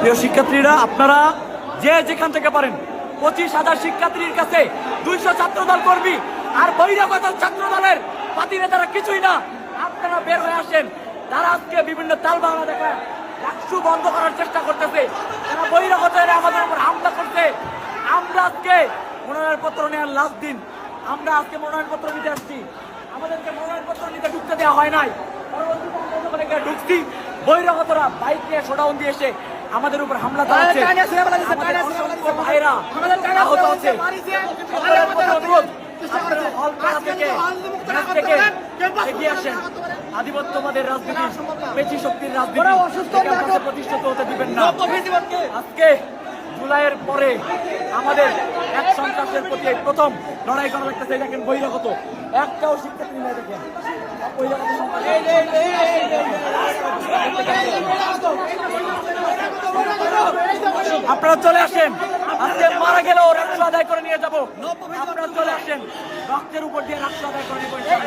প্রিয় শিক্ষার্থীরা, আপনারা যে যেখান থেকে পারেন, পঁচিশ হাজার শিক্ষার্থীর কাছে দুইশো ছাত্রদল কর্মী আর বহিরাগত ছাত্র দলের পাতি নেতারা কিছুই না। আপনারা বের হয়ে আসেন। তারা আজকে বিভিন্ন তাল বাংলা দেখায় ডাকসু বন্ধ করার চেষ্টা করতেছে। তারা বহিরাগত আমাদের উপর হামলা করছে। আমরা আজকে মনোনয়ন পত্র নেওয়ার লাস্ট দিন। আমরা আজকে মনোনয়ন পত্র নিতে আসছি। আমাদেরকে মনোনয়ন পত্র নিতে ঢুকতে দেওয়া হয় নাই। যখন ঢুকছি বহিরাগতরা বাইক নিয়ে শোডাউন দিয়ে এসে আমাদের উপর হামলা চালাচ্ছে ভাইরা আহত আসেন আধিপত্যবাদের রাজনীতি পেশি শক্তির রাজনীতি প্রতিষ্ঠিত হতে দিবেন না আজকে জুলাইয়ের পরে আমাদের এক সন্ত্রাসের প্রতি প্রথম লড়াই করা লাগতেছে দেখেন বহিরাগত একটাও শিক্ষার্থী নেই দেখেন বহিরাগত। আপনারা চলে আসেন। আজকে মারা গেলেও রাষ্ট্র আদায় করে নিয়ে যাব। আপনারা চলে আসেন। রক্তের উপর দিয়ে রাষ্ট্র আদায় করে নিয়ে